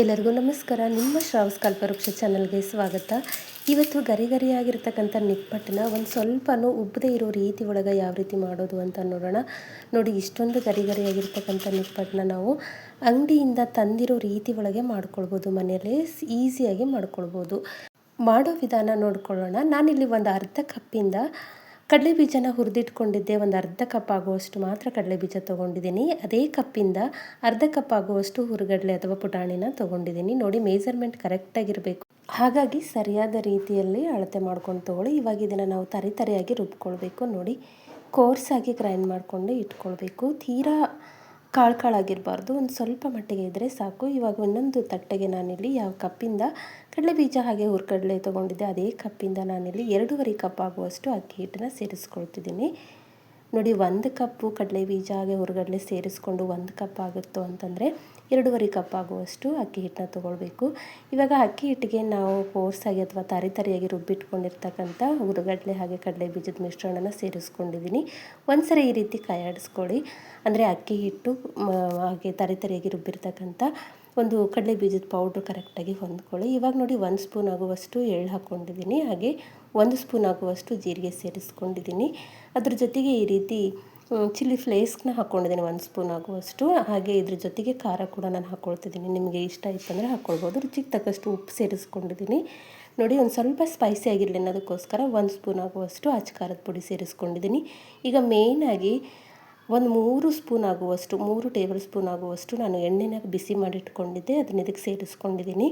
ಎಲ್ಲರಿಗೂ ನಮಸ್ಕಾರ. ನಿಮ್ಮ ಶ್ರಾವಸ್ ಕಲ್ಪವೃಕ್ಷ ಚಾನಲ್ಗೆ ಸ್ವಾಗತ. ಇವತ್ತು ಗರಿ ಗರಿಯಾಗಿರ್ತಕ್ಕಂಥ ನಿಪ್ಪಟ್ಟನ್ನ ಒಂದು ಸ್ವಲ್ಪನೂ ಉಬ್ಬದೇ ಇರೋ ರೀತಿ ಒಳಗೆ ಯಾವ ರೀತಿ ಮಾಡೋದು ಅಂತ ನೋಡೋಣ. ನೋಡಿ, ಇಷ್ಟೊಂದು ಗರಿ ಗರಿಯಾಗಿರ್ತಕ್ಕಂಥ ನಿಪ್ಪಟ್ಟನ್ನ ನಾವು ಅಂಗಡಿಯಿಂದ ತಂದಿರೋ ರೀತಿ ಒಳಗೆ ಮಾಡ್ಕೊಳ್ಬೋದು. ಮನೆಯಲ್ಲೇ ಈಸಿಯಾಗಿ ಮಾಡ್ಕೊಳ್ಬೋದು. ಮಾಡೋ ವಿಧಾನ ನೋಡ್ಕೊಳ್ಳೋಣ. ನಾನಿಲ್ಲಿ ಒಂದು ಅರ್ಧ ಕಪ್ಪಿಂದ ಕಡಲೆ ಬೀಜನ ಹುರಿದಿಟ್ಕೊಂಡಿದ್ದೆ, ಒಂದು ಅರ್ಧ ಕಪ್ ಆಗುವಷ್ಟು ಮಾತ್ರ ಕಡಲೆ ಬೀಜ ತೊಗೊಂಡಿದ್ದೀನಿ. ಅದೇ ಕಪ್ಪಿಂದ ಅರ್ಧ ಕಪ್ ಆಗುವಷ್ಟು ಹುರುಗಡಲೆ ಅಥವಾ ಪುಟಾಣಿನ ತೊಗೊಂಡಿದ್ದೀನಿ. ನೋಡಿ ಮೇಜರ್ಮೆಂಟ್ ಕರೆಕ್ಟಾಗಿರಬೇಕು ಹಾಗಾಗಿ ಸರಿಯಾದ ರೀತಿಯಲ್ಲಿ ಅಳತೆ ಮಾಡ್ಕೊಂಡು ತೊಗೊಳ್ಳಿ. ಇವಾಗ ಇದನ್ನು ನಾವು ತರಿ ತರಿಯಾಗಿ ರುಬ್ಕೊಳ್ಬೇಕು. ನೋಡಿ ಕೋರ್ಸಾಗಿ ಗ್ರೈಂಡ್ ಮಾಡಿಕೊಂಡು ಇಟ್ಕೊಳ್ಬೇಕು. ತೀರಾ ಕಾಳು ಕಾಳಾಗಿರಬಾರ್ದು ಒಂದು ಸ್ವಲ್ಪ ಮಟ್ಟಿಗೆ ಇದ್ದರೆ ಸಾಕು. ಇವಾಗ ಒಂದೊಂದು ತಟ್ಟೆಗೆ ನಾನಿಲ್ಲಿ ಯಾವ ಕಪ್ಪಿಂದ ಕಡಲೆ ಬೀಜ ಹಾಗೆ ಹುರ್ಕಡಲೆ ತೊಗೊಂಡಿದ್ದೆ, ಅದೇ ಕಪ್ಪಿಂದ ನಾನಿಲ್ಲಿ ಎರಡೂವರೆ ಕಪ್ ಆಗುವಷ್ಟು ಅಕ್ಕಿ ಹಿಟ್ಟನ್ನು ಸೇರಿಸ್ಕೊಳ್ತಿದ್ದೀನಿ. ನೋಡಿ, ಒಂದು ಕಪ್ಪು ಕಡಲೆ ಬೀಜ ಹಾಗೆ ಹುರ್ಗಡಲೆ ಸೇರಿಸ್ಕೊಂಡು ಒಂದು ಕಪ್ ಆಗುತ್ತೋ ಅಂತಂದರೆ ಎರಡೂವರೆ ಕಪ್ ಆಗುವಷ್ಟು ಅಕ್ಕಿ ಹಿಟ್ಟನ್ನ ತೊಗೊಳ್ಬೇಕು. ಇವಾಗ ಅಕ್ಕಿ ಹಿಟ್ಟಿಗೆ ನಾವು ಕೋರ್ಸಾಗಿ ಅಥವಾ ತರಿ ತರಿಯಾಗಿ ರುಬ್ಬಿಟ್ಕೊಂಡಿರ್ತಕ್ಕಂಥ ಹುರುಗಡ್ಲೆ ಹಾಗೆ ಕಡಲೆ ಬೀಜದ ಮಿಶ್ರಣನ ಸೇರಿಸ್ಕೊಂಡಿದ್ದೀನಿ. ಒಂದ್ಸರಿ ಈ ರೀತಿ ಕೈಯಾಡಿಸ್ಕೊಳ್ಳಿ. ಅಂದರೆ ಅಕ್ಕಿ ಹಿಟ್ಟು ಹಾಗೆ ತರಿ ತರಿಯಾಗಿ ರುಬ್ಬಿರ್ತಕ್ಕಂಥ ಒಂದು ಕಡಲೆ ಬೀಜದ ಪೌಡ್ರ್ ಕರೆಕ್ಟಾಗಿ ಹೊಂದ್ಕೊಳ್ಳಿ. ಇವಾಗ ನೋಡಿ ಒಂದು ಸ್ಪೂನ್ ಆಗುವಷ್ಟು ಎಳ್ಳು ಹಾಕ್ಕೊಂಡಿದ್ದೀನಿ. ಹಾಗೆ ಒಂದು ಸ್ಪೂನ್ ಆಗುವಷ್ಟು ಜೀರಿಗೆ ಸೇರಿಸ್ಕೊಂಡಿದ್ದೀನಿ. ಅದ್ರ ಜೊತೆಗೆ ಈ ರೀತಿ ಚಿಲ್ಲಿ ಫ್ಲೇಸ್ನ ಹಾಕ್ಕೊಂಡಿದ್ದೀನಿ ಒಂದು ಸ್ಪೂನ್ ಆಗುವಷ್ಟು. ಹಾಗೆ ಇದ್ರ ಜೊತೆಗೆ ಖಾರ ಕೂಡ ನಾನು ಹಾಕ್ಕೊಳ್ತಿದ್ದೀನಿ ನಿಮಗೆ ಇಷ್ಟ ಇತ್ತಂದರೆ ಹಾಕ್ಕೊಳ್ಬೋದು ರುಚಿಗೆ ತಕ್ಕಷ್ಟು ಉಪ್ಪು ಸೇರಿಸ್ಕೊಂಡಿದ್ದೀನಿ. ನೋಡಿ, ಒಂದು ಸ್ವಲ್ಪ ಸ್ಪೈಸಿ ಆಗಿರಲಿ ಅನ್ನೋದಕ್ಕೋಸ್ಕರ ಒಂದು ಸ್ಪೂನ್ ಆಗುವಷ್ಟು ಅಚ್ಚ ಖಾರದ ಪುಡಿ ಸೇರಿಸ್ಕೊಂಡಿದ್ದೀನಿ. ಈಗ ಮೇಯ್ನಾಗಿ ಒಂದು ಮೂರು ಸ್ಪೂನ್ ಆಗುವಷ್ಟು, ಮೂರು ಟೇಬಲ್ ಸ್ಪೂನ್ ಆಗುವಷ್ಟು ನಾನು ಎಣ್ಣೆನ ಬಿಸಿ ಮಾಡಿಟ್ಕೊಂಡಿದ್ದೆ. ಅದನ್ನ ಇದಕ್ಕೆ ಸೇರಿಸ್ಕೊಂಡಿದ್ದೀನಿ.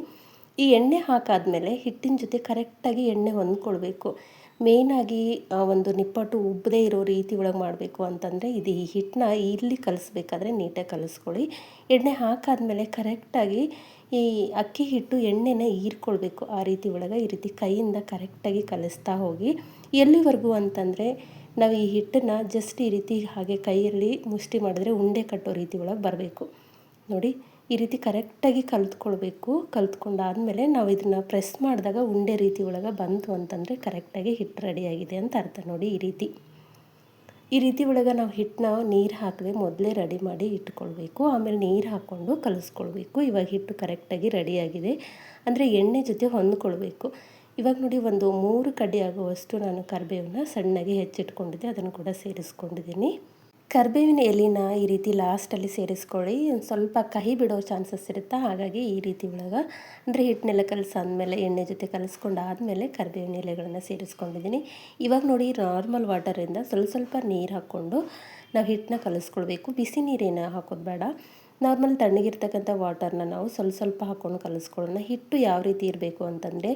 ಈ ಎಣ್ಣೆ ಹಾಕಾದ್ಮೇಲೆ ಹಿಟ್ಟಿನ ಜೊತೆ ಕರೆಕ್ಟಾಗಿ ಎಣ್ಣೆ ಹೊಂದ್ಕೊಳ್ಬೇಕು. ಮೇಯ್ನಾಗಿ ಒಂದು ನಿಪ್ಪಟ್ಟು ಉಬ್ಬದೇ ಇರೋ ರೀತಿ ಒಳಗೆ ಮಾಡಬೇಕು ಅಂತಂದರೆ, ಇದು ಈ ಹಿಟ್ಟನ್ನ ಇಲ್ಲಿ ಕಲಿಸ್ಬೇಕಾದ್ರೆ ನೀಟಾಗಿ ಕಲಿಸ್ಕೊಳ್ಳಿ. ಎಣ್ಣೆ ಹಾಕಾದ್ಮೇಲೆ ಕರೆಕ್ಟಾಗಿ ಈ ಅಕ್ಕಿ ಹಿಟ್ಟು ಎಣ್ಣೆನ ಹೀರ್ಕೊಳ್ಬೇಕು ಆ ರೀತಿ ಒಳಗೆ, ಈ ರೀತಿ ಕೈಯಿಂದ ಕರೆಕ್ಟಾಗಿ ಕಲಿಸ್ತಾ ಹೋಗಿ. ಎಲ್ಲಿವರೆಗೂ ಅಂತಂದರೆ, ನಾವು ಈ ಹಿಟ್ಟನ್ನು ಜಸ್ಟ್ ಈ ರೀತಿ ಹಾಗೆ ಕೈಯಲ್ಲಿ ಮುಷ್ಟಿ ಮಾಡಿದ್ರೆ ಉಂಡೆ ಕಟ್ಟೋ ರೀತಿ ಒಳಗೆ ಬರಬೇಕು. ನೋಡಿ. ಈ ರೀತಿ ಕರೆಕ್ಟಾಗಿ ಕಲಿತ್ಕೊಳ್ಬೇಕು. ಕಲಿತ್ಕೊಂಡಾದಮೇಲೆ ನಾವು ಇದನ್ನು ಪ್ರೆಸ್ ಮಾಡಿದಾಗ ಉಂಡೆ ರೀತಿ ಒಳಗೆ ಬಂತು ಅಂತಂದರೆ ಕರೆಕ್ಟಾಗಿ ಹಿಟ್ಟು ರೆಡಿಯಾಗಿದೆ ಅಂತ ಅರ್ಥ ನೋಡಿ ಈ ರೀತಿ. ಈ ರೀತಿ ಒಳಗೆ ನಾವು ಹಿಟ್ಟನ್ನ ನೀರು ಹಾಕದೆ ಮೊದಲೇ ರೆಡಿ ಮಾಡಿ ಇಟ್ಕೊಳ್ಬೇಕು. ಆಮೇಲೆ ನೀರು ಹಾಕ್ಕೊಂಡು ಕಲಿಸ್ಕೊಳ್ಬೇಕು. ಇವಾಗ ಹಿಟ್ಟು ಕರೆಕ್ಟಾಗಿ ರೆಡಿಯಾಗಿದೆ ಅಂದರೆ ಎಣ್ಣೆ ಜೊತೆ ಹೊಂದ್ಕೊಳ್ಬೇಕು. ಇವಾಗ ನೋಡಿ ಒಂದು ಮೂರು ಕಡ್ಡಿ ಆಗುವಷ್ಟು ನಾನು ಕರಿಬೇವನ್ನ ಸಣ್ಣಗೆ ಹೆಚ್ಚಿಟ್ಕೊಂಡಿದ್ದೆ. ಅದನ್ನು ಕೂಡ ಸೇರಿಸ್ಕೊಂಡಿದ್ದೀನಿ. ಕರಿಬೇವಿನ ಎಲೆನ ಈ ರೀತಿ ಲಾಸ್ಟಲ್ಲಿ ಸೇರಿಸ್ಕೊಳ್ಳಿ. ಒಂದು ಸ್ವಲ್ಪ ಕಹಿ ಬಿಡೋ ಚಾನ್ಸಸ್ ಇರುತ್ತೆ? ಹಾಗಾಗಿ ಈ ರೀತಿ ಒಳಗೆ ಅಂದರೆ ಹಿಟ್ಟನ್ನೆಲ್ಲ ಕಲಸಾದ್ಮೇಲೆ, ಎಣ್ಣೆ ಜೊತೆ ಕಲಿಸ್ಕೊಂಡು ಆದಮೇಲೆ ಕರಿಬೇವಿನ ಎಲೆಗಳನ್ನು ಸೇರಿಸ್ಕೊಂಡಿದ್ದೀನಿ. ಇವಾಗ ನೋಡಿ ನಾರ್ಮಲ್ ವಾಟರಿಂದ ಸ್ವಲ್ಪ ಸ್ವಲ್ಪ ನೀರು ಹಾಕ್ಕೊಂಡು ನಾವು ಹಿಟ್ಟನ್ನ ಕಲಿಸ್ಕೊಳ್ಬೇಕು ಬಿಸಿ ನೀರೇನು ಹಾಕೋದು ಬೇಡ. ನಾರ್ಮಲ್ ತಣ್ಣಗಿರ್ತಕ್ಕಂಥ ವಾಟರ್ನ ನಾವು ಸ್ವಲ್ಪ ಸ್ವಲ್ಪ ಹಾಕ್ಕೊಂಡು ಕಲಿಸ್ಕೊಳ್ಳೋಣ. ಹಿಟ್ಟು ಯಾವ ರೀತಿ ಇರಬೇಕು ಅಂತಂದರೆ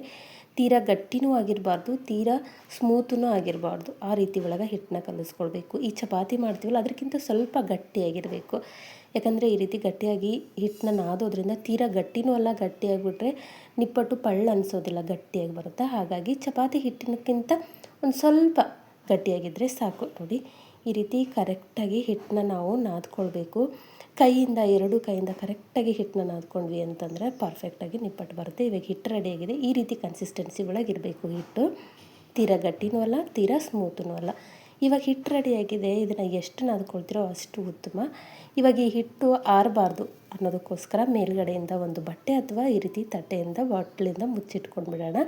ತೀರಾ ಗಟ್ಟಿನೂ ಆಗಿರಬಾರ್ದು, ತೀರಾ ಸ್ಮೂತೂ ಆಗಿರಬಾರ್ದು. ಆ ರೀತಿ ಒಳಗೆ ಹಿಟ್ಟನ್ನ ಕಲಿಸ್ಕೊಳ್ಬೇಕು. ಈ ಚಪಾತಿ ಮಾಡ್ತೀವಲ್ಲ, ಅದಕ್ಕಿಂತ ಸ್ವಲ್ಪ ಗಟ್ಟಿಯಾಗಿರಬೇಕು. ಯಾಕಂದರೆ ಈ ರೀತಿ ಗಟ್ಟಿಯಾಗಿ ಹಿಟ್ಟನ್ನ ನಾದೋದ್ರಿಂದ ತೀರಾ ಗಟ್ಟಿನೂ ಅಲ್ಲ, ಗಟ್ಟಿಯಾಗಿಬಿಟ್ರೆ ನಿಪ್ಪಟ್ಟು ಪಳ್ಳ ಅನಿಸೋದಿಲ್ಲ, ಗಟ್ಟಿಯಾಗಿ ಬರುತ್ತೆ. ಹಾಗಾಗಿ ಚಪಾತಿ ಹಿಟ್ಟಿನಕ್ಕಿಂತ ಒಂದು ಸ್ವಲ್ಪ ಗಟ್ಟಿಯಾಗಿದ್ದರೆ ಸಾಕು. ನೋಡಿ, ಈ ರೀತಿ ಕರೆಕ್ಟಾಗಿ ಹಿಟ್ಟನ್ನ ನಾವು ನಾದ್ಕೊಳ್ಬೇಕು. ಕೈಯಿಂದ ಎರಡು ಕೈಯಿಂದ ಕರೆಕ್ಟಾಗಿ ಹಿಟ್ಟನ್ನ ನಾದ್ಕೊಂಡ್ವಿ ಅಂತಂದರೆ ಪರ್ಫೆಕ್ಟಾಗಿ ನಿಪ್ಪಟ್ಟು ಬರುತ್ತೆ. ಇವಾಗ ಹಿಟ್ಟು ರೆಡಿಯಾಗಿದೆ ಈ ರೀತಿ ಕನ್ಸಿಸ್ಟೆನ್ಸಿ ಒಳಗಿರಬೇಕು ಹಿಟ್ಟು. ತೀರಾ ಗಟ್ಟಿನೂ ಅಲ್ಲ, ತೀರಾ ಸ್ಮೂತೂ ಅಲ್ಲ. ಇವಾಗ ಹಿಟ್ಟು ರೆಡಿಯಾಗಿದೆ ಇದನ್ನು ಎಷ್ಟು ನಾದ್ಕೊಳ್ತಿರೋ ಅಷ್ಟು ಉತ್ತಮ. ಇವಾಗ ಈ ಹಿಟ್ಟು ಆರಬಾರ್ದು ಅನ್ನೋದಕ್ಕೋಸ್ಕರ ಮೇಲ್ಗಡೆಯಿಂದ ಒಂದು ಬಟ್ಟೆ ಅಥವಾ ಈ ರೀತಿ ತಟ್ಟೆಯಿಂದ, ಬಾಟ್ಲಿಂದ ಮುಚ್ಚಿಟ್ಕೊಂಡು ಬಿಡೋಣ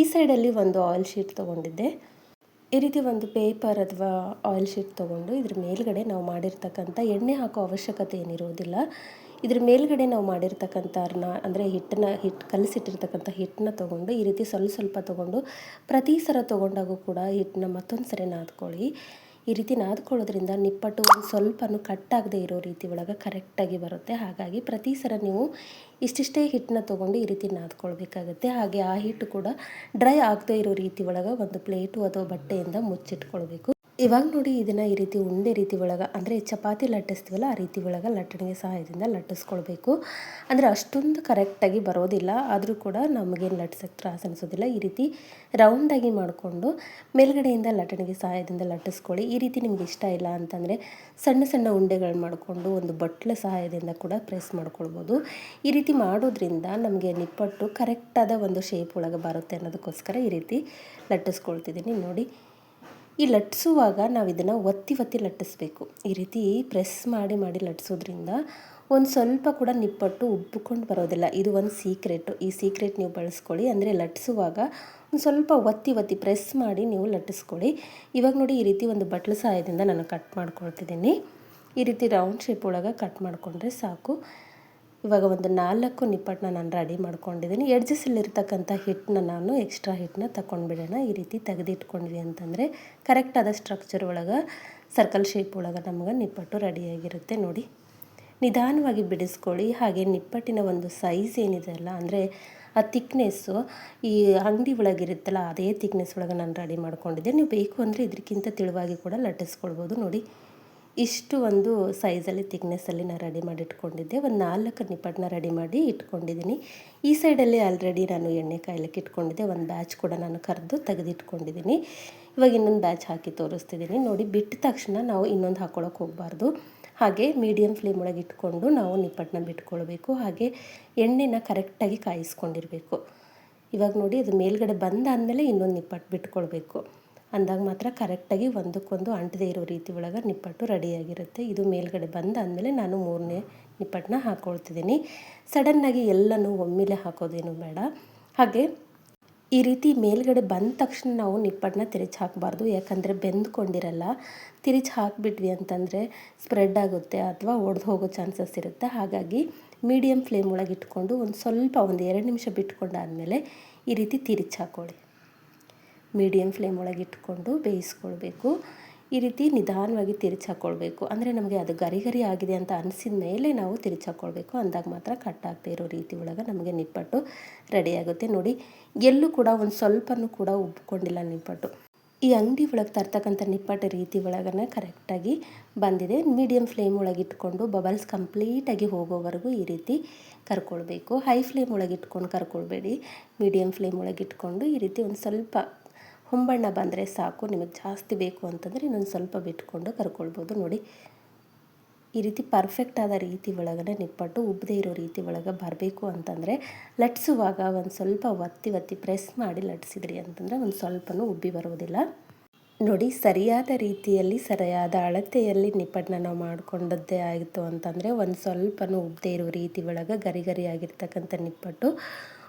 ಈ ಸೈಡಲ್ಲಿ ಒಂದು ಆಯಿಲ್ ಶೀಟ್ ತೊಗೊಂಡಿದ್ದೆ. ಈ ರೀತಿ ಒಂದು ಪೇಪರ್ ಅಥವಾ ಆಯಿಲ್ ಶೀಟ್ ತೊಗೊಂಡು ಇದ್ರ ಮೇಲ್ಗಡೆ ನಾವು ಮಾಡಿರ್ತಕ್ಕಂಥ ಎಣ್ಣೆ ಹಾಕೋ ಅವಶ್ಯಕತೆ ಏನಿರೋದಿಲ್ಲ. ಇದ್ರ ಮೇಲ್ಗಡೆ ನಾವು ಮಾಡಿರ್ತಕ್ಕಂಥವ್ರನ್ನ ಅಂದರೆ ಹಿಟ್ಟನ್ನ ಹಿಟ್ಟು ಕಲಸಿಟ್ಟಿರ್ತಕ್ಕಂಥ ಹಿಟ್ಟನ್ನ ತೊಗೊಂಡು ಈ ರೀತಿ ಸ್ವಲ್ಪ ಸ್ವಲ್ಪ ತೊಗೊಂಡು ಪ್ರತಿ ಸರ ತೊಗೊಂಡಾಗೂ ಕೂಡ ಹಿಟ್ಟನ್ನ ಮತ್ತೊಂದು ಸರಿ ನಾದ್ಕೊಳ್ಳಿ. ಈ ರೀತಿ ನಾದ್ಕೊಳ್ಳೋದ್ರಿಂದ ನಿಪ್ಪಟ್ಟು ಒಂದು ಸ್ವಲ್ಪನೂ ಕಟ್ಟಾಗದೆ ಇರೋ ರೀತಿ ಒಳಗೆ ಕರೆಕ್ಟಾಗಿ ಬರುತ್ತೆ. ಹಾಗಾಗಿ ಪ್ರತಿ ಸಲ ನೀವು ಇಷ್ಟಿಷ್ಟೇ ಹಿಟ್ಟನ್ನ ತೊಗೊಂಡು ಈ ರೀತಿ ನಾದ್ಕೊಳ್ಬೇಕಾಗುತ್ತೆ. ಹಾಗೆ ಆ ಹಿಟ್ಟು ಕೂಡ ಡ್ರೈ ಆಗದೇ ಇರೋ ರೀತಿ ಒಳಗೆ ಒಂದು ಪ್ಲೇಟು ಅಥವಾ ಬಟ್ಟೆಯಿಂದ ಮುಚ್ಚಿಟ್ಕೊಳ್ಬೇಕು. ಇವಾಗ ನೋಡಿ ಇದನ್ನು ಈ ರೀತಿ ಉಂಡೆ ರೀತಿ ಒಳಗೆ, ಅಂದರೆ ಚಪಾತಿ ಲಟ್ಟಿಸ್ತೀವಲ್ಲ ಆ ರೀತಿ ಒಳಗೆ ಲಟ್ಟಣಿಗೆ ಸಹಾಯದಿಂದ ಲಟ್ಟಿಸ್ಕೊಳ್ಬೇಕು. ಅಂದರೆ ಅಷ್ಟೊಂದು ಕರೆಕ್ಟಾಗಿ ಬರೋದಿಲ್ಲ, ಆದರೂ ಕೂಡ ನಮಗೇನು ಲಟ್ಟಿಸಕ್ಕೆ ತ್ರಾಸ ಅನಿಸೋದಿಲ್ಲ. ಈ ರೀತಿ ರೌಂಡಾಗಿ ಮಾಡಿಕೊಂಡು ಮೇಲ್ಗಡೆಯಿಂದ ಲಟ್ಟಣಿಗೆ ಸಹಾಯದಿಂದ ಲಟ್ಟಿಸ್ಕೊಳ್ಳಿ. ಈ ರೀತಿ ನಿಮ್ಗೆ ಇಷ್ಟ ಇಲ್ಲ ಅಂತಂದರೆ ಸಣ್ಣ ಸಣ್ಣ ಉಂಡೆಗಳು ಮಾಡಿಕೊಂಡು ಒಂದು ಬಟ್ಲ ಸಹಾಯದಿಂದ ಕೂಡ ಪ್ರೆಸ್ ಮಾಡ್ಕೊಳ್ಬೋದು. ಈ ರೀತಿ ಮಾಡೋದ್ರಿಂದ ನಮಗೆ ನಿಪ್ಪಟ್ಟು ಕರೆಕ್ಟಾದ ಒಂದು ಶೇಪ್ ಒಳಗೆ ಬರುತ್ತೆ ಅನ್ನೋದಕ್ಕೋಸ್ಕರ ಈ ರೀತಿ ಲಟ್ಟಿಸ್ಕೊಳ್ತಿದ್ದೀನಿ ನೋಡಿ. ಈ ಲಟ್ಟಿಸುವಾಗ ನಾವು ಇದನ್ನು ಒತ್ತಿ ಒತ್ತಿ ಲಟ್ಟಿಸ್ಬೇಕು. ಈ ರೀತಿ ಪ್ರೆಸ್ ಮಾಡಿ ಮಾಡಿ ಲಟ್ಟಿಸೋದ್ರಿಂದ ಒಂದು ಸ್ವಲ್ಪ ಕೂಡ ನಿಪ್ಪಟ್ಟು ಉಬ್ಬಿಕೊಂಡು ಬರೋದಿಲ್ಲ. ಇದು ಒಂದು ಸೀಕ್ರೆಟು ಈ ಸೀಕ್ರೆಟ್ ನೀವು ಬಳಸ್ಕೊಳ್ಳಿ. ಅಂದರೆ ಲಟ್ಟಿಸುವಾಗ ಒಂದು ಸ್ವಲ್ಪ ಒತ್ತಿ ಒತ್ತಿ ಪ್ರೆಸ್ ಮಾಡಿ ನೀವು ಲಟ್ಟಿಸ್ಕೊಳ್ಳಿ. ಇವಾಗ ನೋಡಿ ಈ ರೀತಿ ಒಂದು ಬಟ್ಲು ಸಹಾಯದಿಂದ ನಾನು ಕಟ್ ಮಾಡ್ಕೊಳ್ತಿದ್ದೀನಿ. ಈ ರೀತಿ ರೌಂಡ್ ಶೇಪ್ ಒಳಗೆ ಕಟ್ ಮಾಡಿಕೊಂಡ್ರೆ ಸಾಕು. ಇವಾಗ ಒಂದು ನಾಲ್ಕು ನಿಪ್ಪಟ್ಟನ್ನ ನಾನು ರೆಡಿ ಮಾಡ್ಕೊಂಡಿದ್ದೀನಿ. ಎಡ್ಜಸ್ಸಲ್ಲಿರ್ತಕ್ಕಂಥ ಹಿಟ್ಟನ್ನ ನಾನು ಎಕ್ಸ್ಟ್ರಾ ಹಿಟ್ಟನ್ನ ತಗೊಂಡ್ಬಿಡೋಣ ಈ ರೀತಿ ತೆಗೆದಿಟ್ಕೊಂಡ್ವಿ ಅಂತಂದರೆ ಕರೆಕ್ಟಾದ ಸ್ಟ್ರಕ್ಚರ್ ಒಳಗೆ ಸರ್ಕಲ್ ಶೇಪ್ ಒಳಗೆ ನಮ್ಗೆ ನಿಪ್ಪಟ್ಟು ರೆಡಿಯಾಗಿರುತ್ತೆ ನೋಡಿ. ನಿಧಾನವಾಗಿ ಬಿಡಿಸ್ಕೊಳ್ಳಿ. ಹಾಗೆ ನಿಪ್ಪಟ್ಟಿನ ಒಂದು ಸೈಜ್ ಏನಿದೆ ಅಲ್ಲ, ಅಂದರೆ ಆ ಥಿಕ್ನೆಸ್ಸು ಈ ಅಂಗಡಿ ಒಳಗಿರುತ್ತಲ್ಲ ಅದೇ ಥಿಕ್ನೆಸ್ ಒಳಗೆ ನಾನು ರೆಡಿ ಮಾಡ್ಕೊಂಡಿದ್ದೆ. ನೀವು ಬೇಕು ಅಂದರೆ ಇದಕ್ಕಿಂತ ತಿಳುವಾಗಿ ಕೂಡ ಲಟ್ಟಿಸ್ಕೊಳ್ಬೋದು ನೋಡಿ. ಇಷ್ಟು ಒಂದು ಸೈಜಲ್ಲಿ ತಿಕ್ನೆಸ್ಸಲ್ಲಿ ನಾನು ರೆಡಿ ಮಾಡಿ ಇಟ್ಕೊಂಡಿದ್ದೆ. ಒಂದು ನಾಲ್ಕು ನಿಪ್ಪಟ್ಟನ್ನ ರೆಡಿ ಮಾಡಿ ಇಟ್ಕೊಂಡಿದ್ದೀನಿ. ಈ ಸೈಡಲ್ಲಿ ಆಲ್ರೆಡಿ ನಾನು ಎಣ್ಣೆ ಕಾಯ್ಲಿಕ್ಕೆ ಇಟ್ಕೊಂಡಿದ್ದೆ. ಒಂದು ಬ್ಯಾಚ್ ಕೂಡ ನಾನು ಕರೆದು ತೆಗೆದಿಟ್ಕೊಂಡಿದ್ದೀನಿ. ಇವಾಗ ಇನ್ನೊಂದು ಬ್ಯಾಚ್ ಹಾಕಿ ತೋರಿಸ್ತಿದ್ದೀನಿ. ನೋಡಿ, ಬಿಟ್ಟ ತಕ್ಷಣ ನಾವು ಇನ್ನೊಂದು ಹಾಕ್ಕೊಳಕ್ಕೆ ಹೋಗಬಾರ್ದು. ಹಾಗೆ ಮೀಡಿಯಮ್ ಫ್ಲೇಮ್ ಒಳಗೆ ಇಟ್ಕೊಂಡು ನಾವು ನಿಪ್ಪಟ್ಟನ್ನ ಬಿಟ್ಕೊಳ್ಬೇಕು. ಹಾಗೆ ಎಣ್ಣೆನ ಕರೆಕ್ಟಾಗಿ ಕಾಯಿಸ್ಕೊಂಡಿರಬೇಕು. ಇವಾಗ ನೋಡಿ, ಅದು ಮೇಲ್ಗಡೆ ಬಂದಾದಮೇಲೆ ಇನ್ನೊಂದು ನಿಪ್ಪಟ್ಟು ಬಿಟ್ಕೊಳ್ಬೇಕು. ಅಂದಾಗ ಮಾತ್ರ ಕರೆಕ್ಟಾಗಿ ಒಂದಕ್ಕೊಂದು ಅಂಟದೇ ಇರೋ ರೀತಿ ಒಳಗೆ ನಿಪ್ಪಟ್ಟು ರೆಡಿಯಾಗಿರುತ್ತೆ. ಇದು ಮೇಲ್ಗಡೆ ಬಂದಾದಮೇಲೆ ನಾನು ಮೂರನೇ ನಿಪ್ಪಟ್ಟನ್ನ ಹಾಕ್ಕೊಳ್ತಿದ್ದೀನಿ ಸಡನ್ನಾಗಿ ಎಲ್ಲನೂ ಒಮ್ಮೆಲೆ ಹಾಕೋದೇನು ಬೇಡ. ಹಾಗೆ ಈ ರೀತಿ ಮೇಲ್ಗಡೆ ಬಂದ ತಕ್ಷಣ ನಾವು ನಿಪ್ಪಟ್ಟನ್ನ ತಿರುಚಿ ಹಾಕಬಾರ್ದು. ಯಾಕಂದರೆ ಬೆಂದ್ಕೊಂಡಿರಲ್ಲ. ತಿರುಚಿ ಹಾಕಿಬಿಟ್ವಿ ಅಂತಂದರೆ ಸ್ಪ್ರೆಡ್ ಆಗುತ್ತೆ ಅಥವಾ ಒಡೆದು ಹೋಗೋ ಚಾನ್ಸಸ್ ಇರುತ್ತೆ. ಹಾಗಾಗಿ ಮೀಡಿಯಮ್ ಫ್ಲೇಮ್ ಒಳಗೆ ಇಟ್ಕೊಂಡು ಒಂದು ಸ್ವಲ್ಪ, ಒಂದು ಎರಡು ನಿಮಿಷ ಬಿಟ್ಕೊಂಡಾದಮೇಲೆ ಈ ರೀತಿ ತಿರುಚಿ ಹಾಕ್ಕೊಳ್ಳಿ ಮೀಡಿಯಮ್ ಫ್ಲೇಮ್ ಒಳಗೆ ಇಟ್ಕೊಂಡು ಬೇಯಿಸ್ಕೊಳ್ಬೇಕು. ಈ ರೀತಿ ನಿಧಾನವಾಗಿ ತಿರುಚ್ ಹಾಕ್ಕೊಳ್ಬೇಕು ಅಂದರೆ ನಮಗೆ ಅದು ಗರಿ ಗರಿ ಆಗಿದೆ ಅಂತ ಅನಿಸಿದ ಮೇಲೆ ನಾವು ತಿರುಚಿ ಹಾಕ್ಕೊಳ್ಬೇಕು ಅಂದಾಗ ಮಾತ್ರ ಕಟ್ ಆಗದೆ ಇರೋ ರೀತಿ ಒಳಗೆ ನಮಗೆ ನಿಪ್ಪಟ್ಟು ರೆಡಿಯಾಗುತ್ತೆ ನೋಡಿ, ಎಲ್ಲೂ ಕೂಡ ಒಂದು ಸ್ವಲ್ಪನೂ ಕೂಡ ಉಬ್ಕೊಂಡಿಲ್ಲ ನಿಪ್ಪಟ್ಟು. ಈ ಅಂಗಡಿ ಒಳಗೆ ತರ್ತಕ್ಕಂಥ ನಿಪ್ಪಟ್ಟು ರೀತಿ ಒಳಗನ್ನು ಕರೆಕ್ಟಾಗಿ ಬಂದಿದೆ. ಮೀಡಿಯಮ್ ಫ್ಲೇಮ್ ಒಳಗೆ ಇಟ್ಕೊಂಡು ಬಬಲ್ಸ್ ಕಂಪ್ಲೀಟಾಗಿ ಹೋಗೋವರೆಗೂ ಈ ರೀತಿ ಕರ್ಕೊಳ್ಬೇಕು. ಹೈ ಫ್ಲೇಮ್ ಒಳಗೆ ಇಟ್ಕೊಂಡು ಕರ್ಕೊಳ್ಬೇಡಿ. ಮೀಡಿಯಮ್ ಫ್ಲೇಮ್ ಒಳಗೆ ಇಟ್ಕೊಂಡು ಈ ರೀತಿ ಒಂದು ಸ್ವಲ್ಪ ಹೊಂಬಣ್ಣ ಬಂದರೆ ಸಾಕು, ನಿಮಗೆ ಜಾಸ್ತಿ ಬೇಕು ಅಂತಂದರೆ ಇನ್ನೊಂದು ಸ್ವಲ್ಪ ಬಿಟ್ಕೊಂಡು ಕರ್ಕೊಳ್ಬೋದು. ನೋಡಿ, ಈ ರೀತಿ ಪರ್ಫೆಕ್ಟ್ ಆದ ರೀತಿ ಒಳಗಡೆ ನಿಪ್ಪಟ್ಟು ಉಬ್ಬದೇ ಇರೋ ರೀತಿ ಒಳಗೆ ಬರಬೇಕು ಅಂತಂದರೆ ಲಟ್ಸುವಾಗ ಒಂದು ಸ್ವಲ್ಪ ಒತ್ತಿ ಒತ್ತಿ ಪ್ರೆಸ್ ಮಾಡಿ ಲಟ್ಸಿದ್ರಿ ಅಂತಂದರೆ ಒಂದು ಸ್ವಲ್ಪನೂ ಉಬ್ಬಿ ಬರೋದಿಲ್ಲ. ನೋಡಿ, ಸರಿಯಾದ ರೀತಿಯಲ್ಲಿ, ಸರಿಯಾದ ಅಳತೆಯಲ್ಲಿ ನಿಪ್ಪಟ್ಟನ್ನ ನಾವು ಮಾಡಿಕೊಂಡದ್ದೇ ಆಯಿತು ಅಂತಂದರೆ ಒಂದು ಸ್ವಲ್ಪನೂ ಉಬ್ಬದೇ ಇರೋ ರೀತಿ ಒಳಗೆ ಗರಿ ಗರಿಯಾಗಿರ್ತಕ್ಕಂಥ ನಿಪ್ಪಟ್ಟು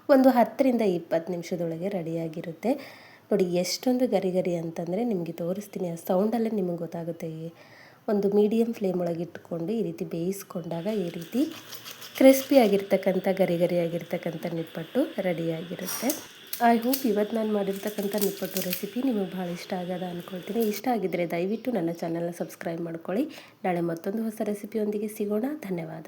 ಒಂದು ಹತ್ತರಿಂದ ಇಪ್ಪತ್ತು ನಿಮಿಷದೊಳಗೆ ರೆಡಿಯಾಗಿರುತ್ತೆ ನೋಡಿ, ಎಷ್ಟೊಂದು ಗರಿ ಗರಿ ಅಂತಂದರೆ ನಿಮಗೆ ತೋರಿಸ್ತೀನಿ. ಆ ಸೌಂಡಲ್ಲೇ ನಿಮಗೆ ಗೊತ್ತಾಗುತ್ತೆ. ಒಂದು ಮೀಡಿಯಮ್ ಫ್ಲೇಮ್ ಒಳಗೆ ಇಟ್ಕೊಂಡು ಈ ರೀತಿ ಬೇಯಿಸ್ಕೊಂಡಾಗ ಈ ರೀತಿ ಕ್ರಿಸ್ಪಿ ಆಗಿರ್ತಕ್ಕಂಥ, ಗರಿ ಗರಿ ಆಗಿರ್ತಕ್ಕಂಥ ನಿಪ್ಪಟ್ಟು ರೆಡಿಯಾಗಿರುತ್ತೆ ಐ ಹೋಪ್ ಇವತ್ತು ನಾನು ಮಾಡಿರ್ತಕ್ಕಂಥ ನಿಪ್ಪಟ್ಟು ರೆಸಿಪಿ ನಿಮಗೆ ಭಾಳ ಇಷ್ಟ ಆಗದ ಅಂದ್ಕೊಳ್ತೀನಿ ಇಷ್ಟ ಆಗಿದ್ದರೆ ದಯವಿಟ್ಟು ನನ್ನ ಚಾನಲ್ನ ಸಬ್ಸ್ಕ್ರೈಬ್ ಮಾಡ್ಕೊಳ್ಳಿ. ನಾಳೆ ಮತ್ತೊಂದು ಹೊಸ ರೆಸಿಪಿಯೊಂದಿಗೆ ಸಿಗೋಣ. ಧನ್ಯವಾದ.